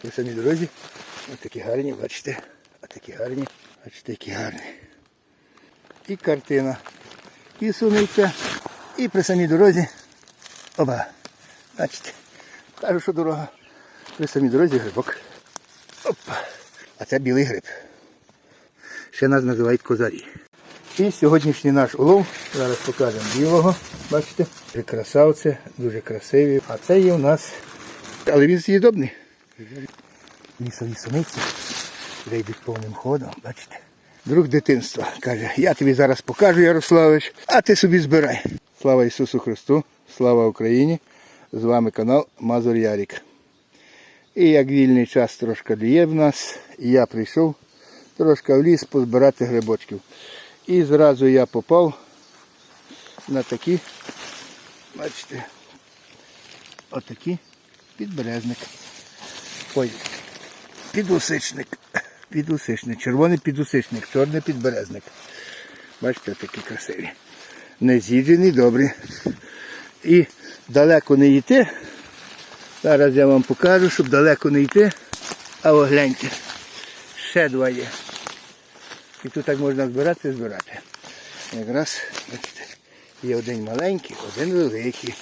при самій дорозі. Ось такі гарні, бачите. Ось такі гарні. Бачите, які гарні. І картина. І суниця. І при самій дорозі. Оба. Бачите. Кажу, що дорога. При самій дорозі грибок. Опа. А це білий гриб. Ще нас називають козарі. І сьогоднішній наш улов, зараз покажемо білого, бачите, Дуже красавці, дуже красиві. А це є у нас, але він з'їдобний. Лісові суниці, де йдуть повним ходом, бачите. Друг дитинства каже, я тобі зараз покажу, Ярославич, а ти собі збирай. Слава Ісусу Христу, слава Україні! З вами канал Мазур Ярік. І як вільний час трошки дає в нас, я прийшов трошки в ліс позбирати грибочків. І зразу я попав на такі, бачите, отакі підберезник. Ой, підусичник. Підусичник. Червоний підусичник, чорний підберезник. Бачите, такі красиві. Не з'їджені, добрі. І далеко не йти. Зараз я вам покажу, щоб далеко не йти. А о, гляньте. Ще два є. І тут так можна збирати і збирати. Якраз, бачите, є один маленький, один великий.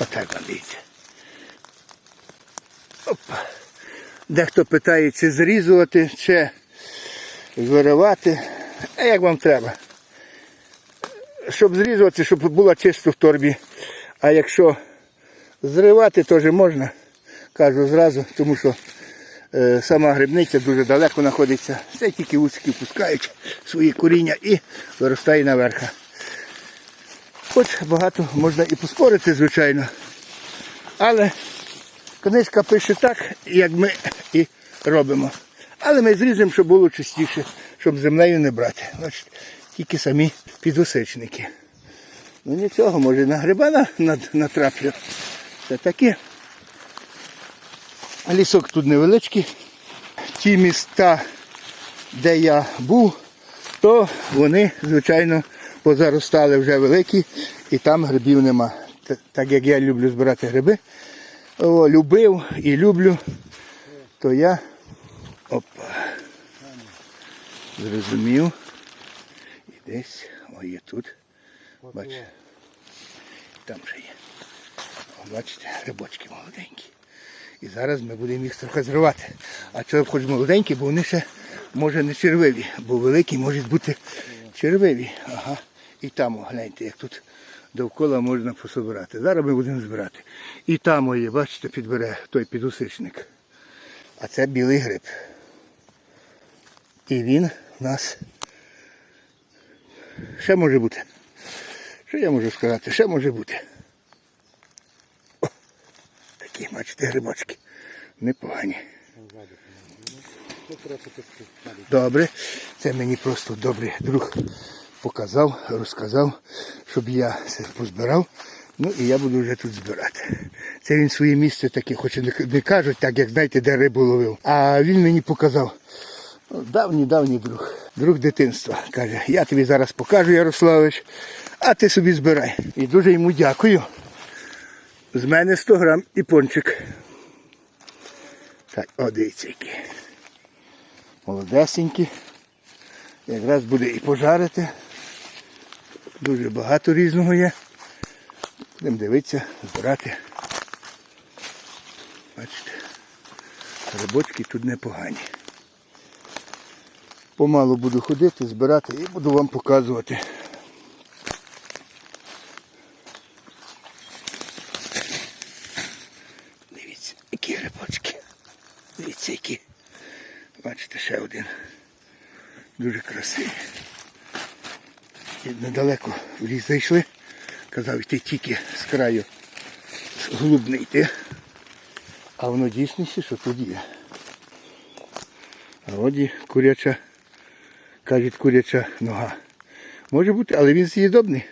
Отак вам дивіться. Дехто питає, чи зрізувати, чи виривати. А як вам треба? Щоб зрізувати, щоб було чисто в торбі. А якщо зривати, теж можна. Кажу зразу, тому що е, сама грибниця дуже далеко знаходиться. Це тільки вусики пускають свої коріння і виростає наверх. Хоч багато можна і поспорити, звичайно. Але книжка пише так, як ми і робимо. Але ми зрізаємо, щоб було чистіше, щоб землею не брати. Бачите, тільки самі підосичники. Ну нічого, може на гриба на- на- натраплю. Це таке. Лісок тут невеличкий. Ті міста, де я був, то вони, звичайно, позаростали вже великі і там грибів нема. Так як я люблю збирати гриби, о, любив і люблю, то я опа. Зрозумів. І десь, о, є тут. Бач. Там ще є. О, бачите, грибочки молоденькі. І зараз ми будемо їх трохи зривати. А чого хоч молоденькі, бо вони ще може не червиві, бо великі можуть бути червиві. Ага. І там, о, гляньте, як тут довкола можна пособирати. Зараз ми будемо збирати. І там о, є, бачите, підбере той підусичник. А це білий гриб. І він у нас ще може бути. Що я можу сказати? Ще може бути. О, такі, бачите, грибочки. Непогані. Добре. Це мені просто добрий друг показав, розказав, щоб я це позбирав. Ну і я буду вже тут збирати. Це він своє місце таке, хоч і не, кажуть, так як знаєте, де рибу ловив. А він мені показав. Давній, давній друг, друг дитинства. Каже, я тобі зараз покажу, Ярославич, а ти собі збирай. І дуже йому дякую. З мене 100 грам і пончик. Так, о, дивіться які. Молодесенькі. Якраз буде і пожарити. Дуже багато різного є. Будемо дивитися, збирати. Бачите, грибочки тут непогані. Помалу буду ходити, збирати і буду вам показувати. Дивіться, які грибочки. Дивіться, які. Бачите, ще один. Дуже красивий. Недалеко в ліс зайшли. Казав, йти тільки з краю глуб не йти. А воно дійсніше, що тут є. А от куряча, кажуть, куряча нога. Може бути, але він з'їдобний.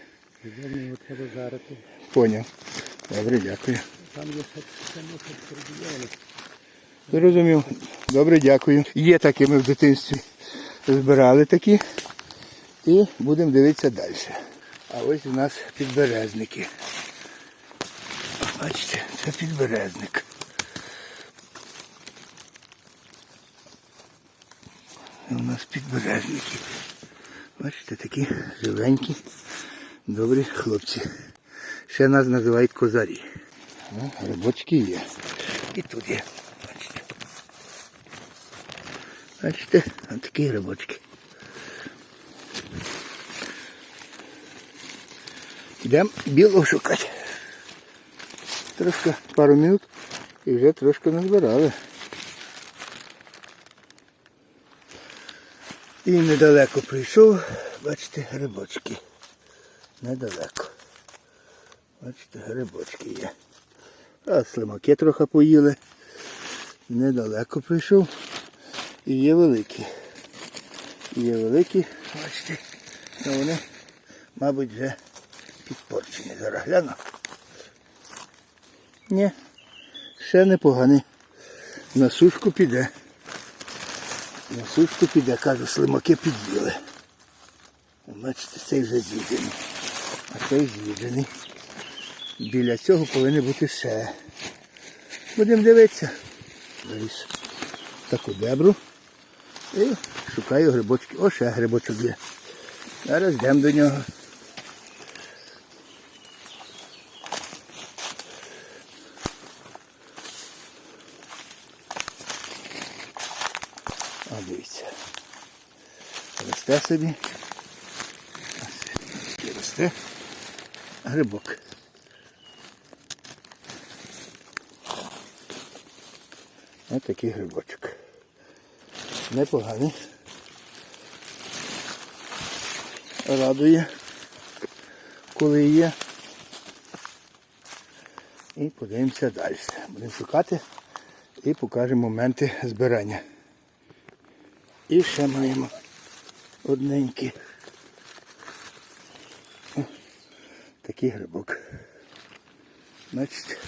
Зелений от треба жарити. Поняв. Добре, дякую. Там є. Зрозумів. Добре, дякую. Є такі, ми в дитинстві збирали такі. І будемо дивитися далі. А ось у нас підберезники. Бачите, це підберезник. Це у нас підберезники. Бачите, такі живенькі, добрі хлопці. Ще нас називають козарі. Ну, Рибочки є. І тут є. Бачите. Бачите, такі рибочки. Йдемо білого шукати. Трошки пару минут і вже трошки назбирали. І недалеко прийшов, бачите, грибочки. Недалеко. Бачите, грибочки є. А слимаки трохи поїли. Недалеко прийшов. І є великі. І є великі, бачите, але вони, мабуть, вже підпорчені. Зараз гляну. Ні, ще непоганий. На сушку піде. На сушку піде, кажу, слимаки під'їли. Бачите, цей вже з'їдений. А цей з'їдений. Біля цього повинні бути ще. Будемо дивитися. Заліз таку дебру. І шукаю грибочки. О, ще грибочок є. Зараз йдемо до нього. А дивіться. Росте собі. Ось, Росте грибок. Ось такий грибочок. Непоганий. Радує, коли є. І подивимося далі. Будемо шукати і покажемо моменти збирання. І ще маємо одненький. О, Такий грибок. Значить,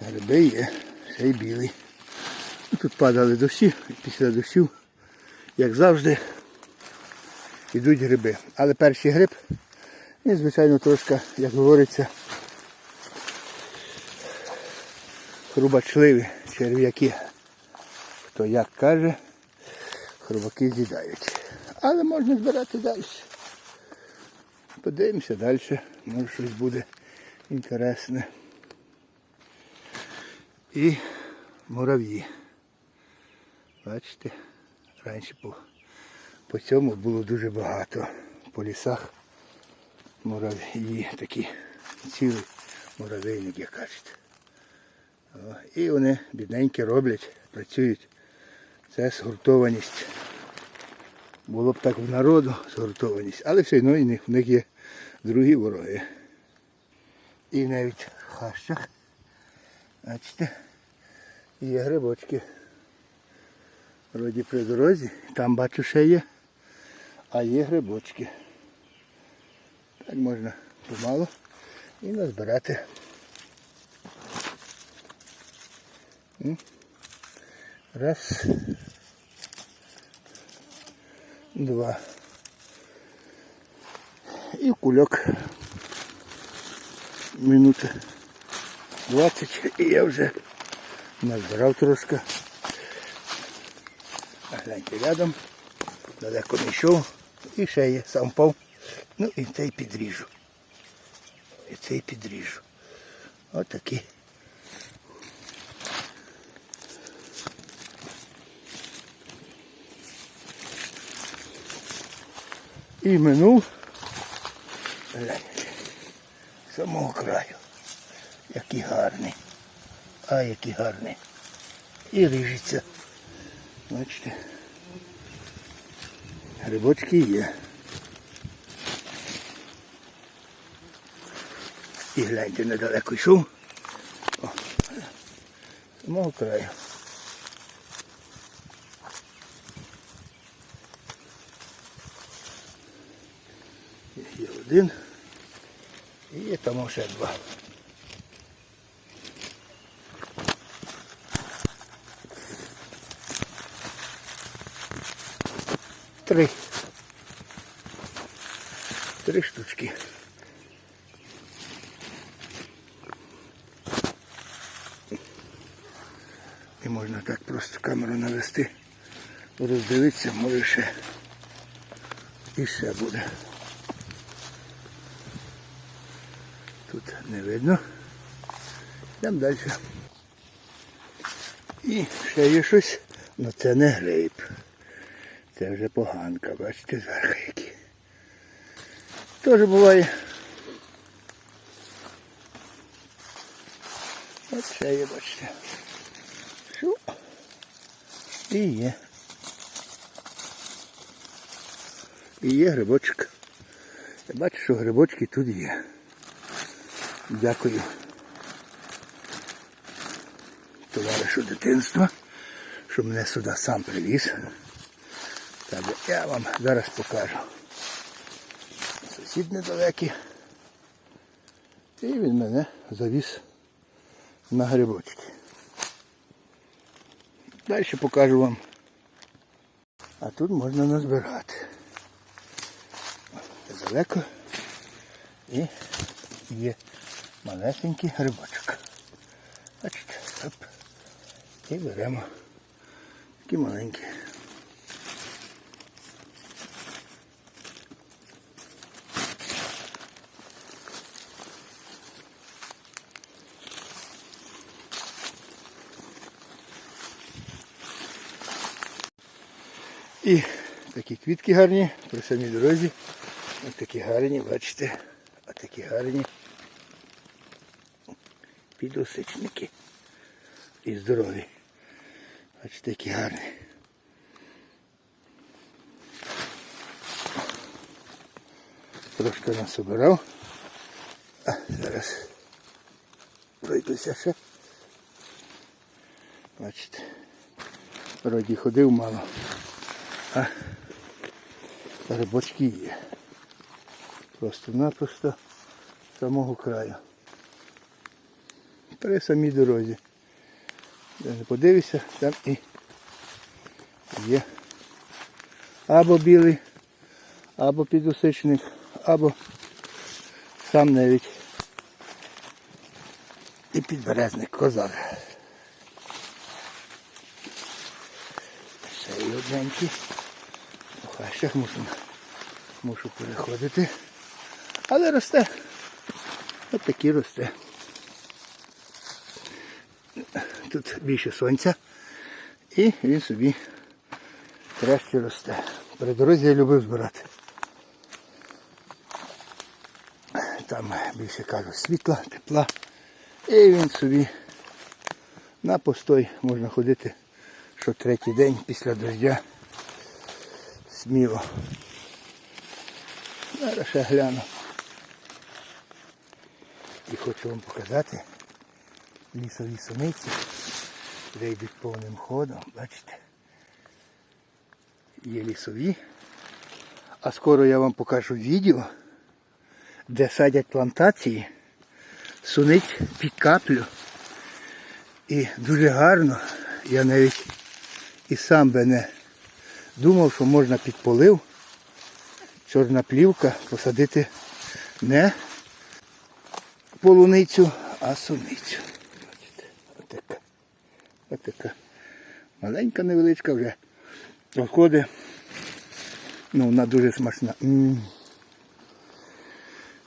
гриби є, ще й білий. Ну, Тут падали дощі, і після дощів, як завжди, йдуть гриби. Але перший гриб, він, звичайно, трошки, як говориться, хрубачливі черв'яки. Хто як каже, хробаки з'їдають. Але можна збирати далі. Подивимося далі, може щось буде інтересне. І мурав'ї. Бачите, раніше по, по цьому було дуже багато. По лісах мурав'ї такі цілий муравейник, як кажуть. І вони бідненькі роблять, працюють. Це згуртованість. Було б так в народу згуртованість, але все одно них- в них є другі вороги. І навіть в хащах, бачите, є грибочки. Вроді при дорозі, там бачу ще є, а є грибочки. Так можна помалу і назбирати. Раз. Два. І кульок. Минути 20 і я вже назбирав трошки. Гляньте рядом. Далеко не йшов. І ще сам пав. Ну і цей підріжу. І цей підріжу. Отакий. І минув. Самого краю. Який гарний. А який гарний. І ріжеться. Бачите. Грибочки є. І гляньте, недалеко йшов. О, самого краю. Є один. І там ще два. Три. Три штучки. І можна так просто камеру навести. роздивитися, може ще і ще буде. Тут не видно. Йдемо далі. І ще є щось, але це не гриб. Це вже поганка, бачите, зверху які. Теж буває. От ще є, бачите. Що? І є. І є грибочок. Я бачу, що грибочки тут є. Дякую. Товаришу дитинства, що мене сюди сам привіз. Так, я вам зараз покажу. Сусід недалекий. І він мене завіз на грибочки. Далі покажу вам. А тут можна назбирати. Недалеко. І є малесенький грибочок. Бачите, оп. І беремо такі маленькі. І такі квітки гарні при самій дорозі. Ось такі гарні, бачите, а такі гарні підосичники. І здорові. Бачите, які гарні. Трошки насобирав. А зараз пройдуся ще. Бачите. Вроді ходив мало. А грибочки є. Просто-напросто самого краю. При самій дорозі. Подивишся, там і є або білий, або підусичник, або сам навіть і підберезник козар. Ще й одненький. У хащах мушу, мушу переходити. Але росте. Ось такий росте. Тут більше сонця. І він собі краще росте. При дорозі я любив збирати. Там більше кажуть світла, тепла. І він собі на постой можна ходити, що третій день після дождя. Сміло. Зараз ще гляну. І хочу вам показати лісові суниці, де йдуть повним ходом, бачите. Є лісові. А скоро я вам покажу відео, де садять плантації, суниць під каплю. І дуже гарно. Я навіть і сам би не думав, що можна під полив, чорна плівка посадити не полуницю, а суницю. Бачите, отака. Отака. Маленька невеличка вже виходить. Ну, вона дуже смачна. М.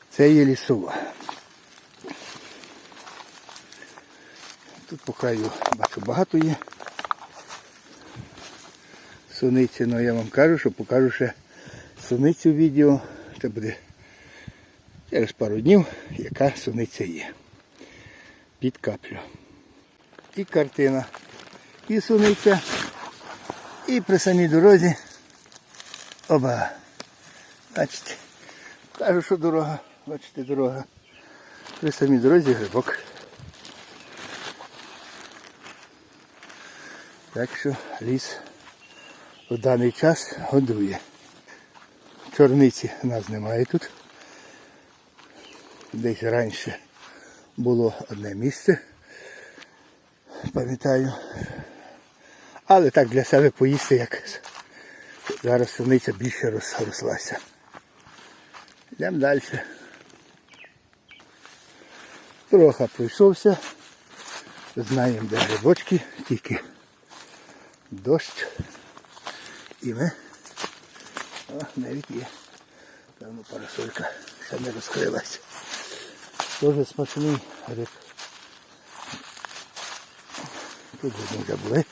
Це є лісова. Тут по краю бачу багато є. Суниці, ну я вам кажу, що покажу ще суницю відео. Це буде через пару днів, яка суниця є. Під каплю. І картина, і суниця, і при самій дорозі. Оба. Бачите. Кажу, що дорога. Бачите, дорога. При самій дорозі грибок. Так що ліс в даний час годує. Чорниці нас немає тут. Десь раніше було одне місце, пам'ятаю. Але так для себе поїсти якось. Зараз суниця більше рос- рослася. Йдемо далі. Трохи пройшовся. Знаємо, де грибочки, тільки дощ І ми. О, навіть є. Певно, парасолька ще не розкрилась. Дуже смачний гриб. Тут вже були.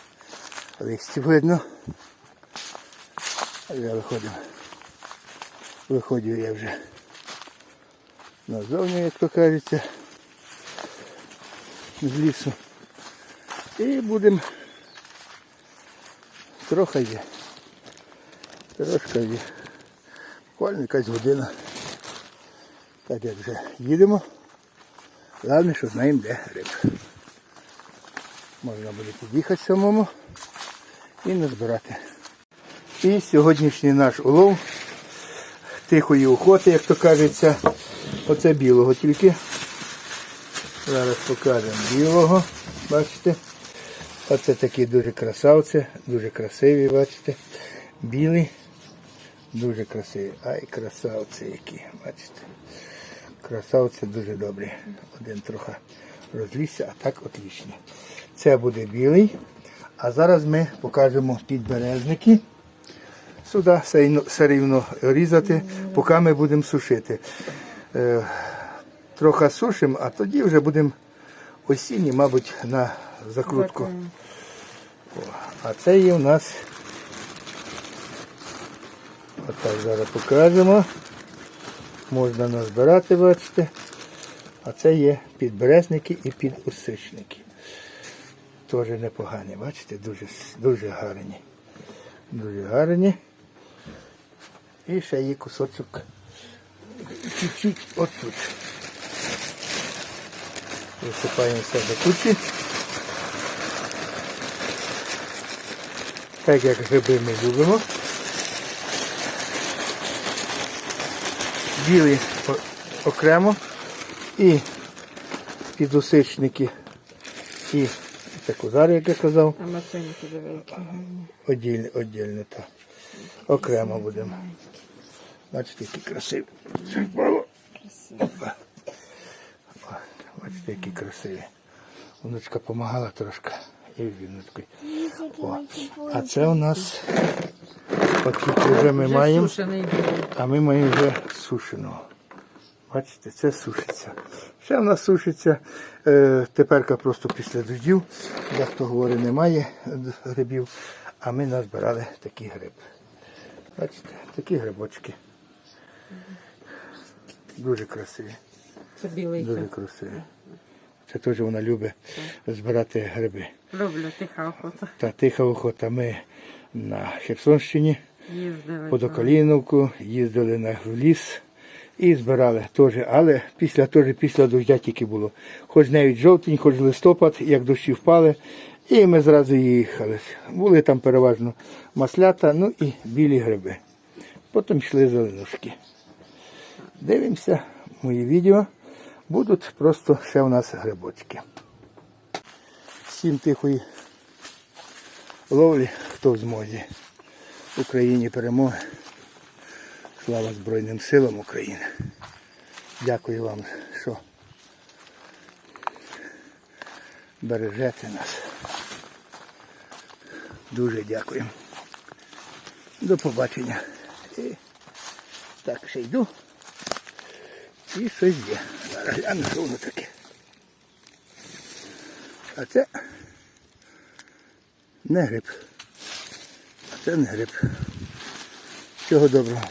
Листів видно. А я виходимо. Виходжу я вже назовні, як то кажеться, з лісу. І будемо трохи є. Трошки є. Буквально якась година. Так як вже їдемо. Головне, що знаємо, де риб. Можна буде під'їхати самому і назбирати. І сьогоднішній наш улов тихої охоти, як то кажеться. Оце білого тільки. Зараз покажемо білого. Бачите? Оце такі дуже красавці, дуже красиві, бачите. Білий. Дуже красиві. Ай, красавці які, бачите. Красавці дуже добрі. Один трохи розлізся, а так отлично. Це буде білий. А зараз ми покажемо підберезники. Сюди все- рівно різати, поки ми будемо сушити. Е, трохи сушимо, а тоді вже будемо осінні, мабуть, на закрутку. А це є у нас. Отак зараз покажемо. Можна назбирати, бачите. А це є підберезники і підусичники. Теж непогані, бачите, дуже, дуже гарні. Дуже гарні. І ще є кусочок чуть-чуть отут. Висипаємо все до кучі. Так як гриби ми любимо. Білі окремо і підусичники і це козар, як я казав. А маценьки великі. Отдільно, отдільно так. Окремо будемо. Бачите, які красиві. Бачите, які красиві. Внучка допомагала трошки. І віночкою. О. А це у нас от вже ми маємо, а ми маємо вже сушеного. Бачите, це сушиться. Ще в нас сушиться. Е, теперка просто після дождів. Як хто говорить, немає грибів, а ми назбирали такі гриби. Бачите, такі грибочки. Дуже красиві. Це білий. Дуже красиві. Це теж вона любить збирати гриби. Люблю тиха охота. Та тиха охота. Ми на Херсонщині. Їздили. по Докаліновку, їздили на ліс і збирали теж, але після теж після дождя тільки було. Хоч навіть жовтень, хоч листопад, як дощі впали, і ми зразу їхали. Були там переважно маслята, ну і білі гриби. Потім йшли зеленушки. Дивимося мої відео. Будуть просто ще у нас грибочки. Всім тихої ловлі, хто в змозі. Україні перемоги. Слава Збройним силам України. Дякую вам, що бережете нас. Дуже дякую. До побачення. І так, ще йду. І щось є. Зараз гляну, що воно таке. А це не гриб. А це не гриб. Всього доброго.